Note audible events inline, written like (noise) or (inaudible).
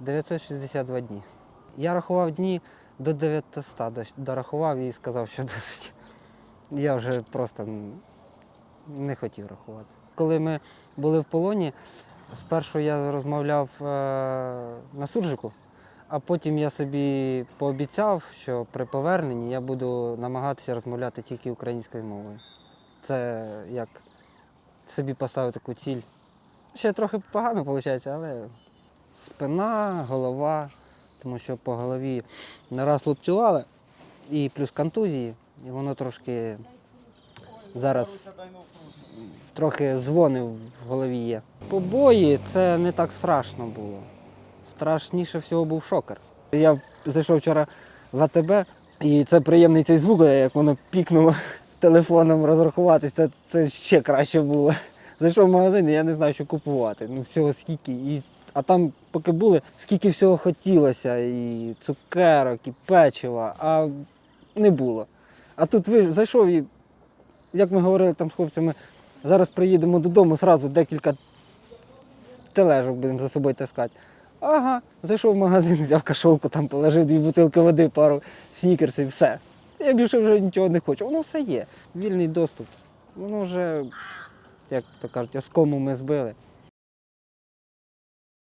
962 дні. Я рахував дні до 900, дорахував і сказав, що (laughs) досить. Я вже просто не хотів рахувати. Коли ми були в полоні, спершу я розмовляв е, на суржику, а потім я собі пообіцяв, що при поверненні я буду намагатися розмовляти тільки українською мовою. Це як собі поставив таку ціль. Ще трохи погано виходить, але спина, голова, тому що по голові не раз лупцювали, і плюс контузії, і воно трошки зараз трохи дзвони в голові є. Побої це не так страшно було. Страшніше всього був шокер. Я зайшов вчора в АТБ, і це приємний цей звук, як воно пікнуло телефоном розрахуватися, це, це ще краще було. Зайшов в магазин, і я не знаю, що купувати. Ну, всього скільки. І, а там, поки були, скільки всього хотілося, і цукерок, і печива, а не було. А тут ви зайшов і, як ми говорили там з хлопцями, зараз приїдемо додому, зразу декілька тележок будемо за собою таскати. Ага, зайшов в магазин, (laughs) взяв кашолку, там положив дві бутилки води, пару снікерсів, все. Я більше вже нічого не хочу. Воно все є. Вільний доступ. Воно вже, як то кажуть, оскому ми збили.